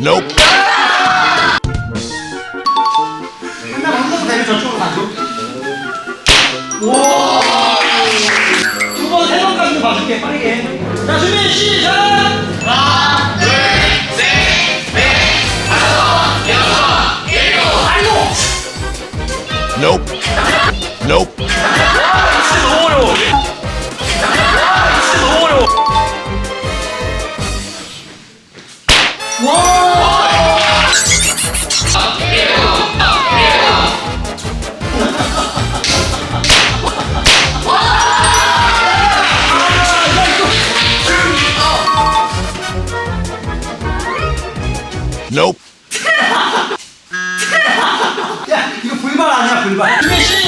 Nope. 한명 한명 되면 저쪽으로 가죠. 두 번, 세 번까지 봐줄게, 빠르게. 자, 준비, 시작! Nope. Nope. 진짜 너무 어려워. 진짜 너무 어려워. Nope. 야 이거 불발 아니야 불발. 시작!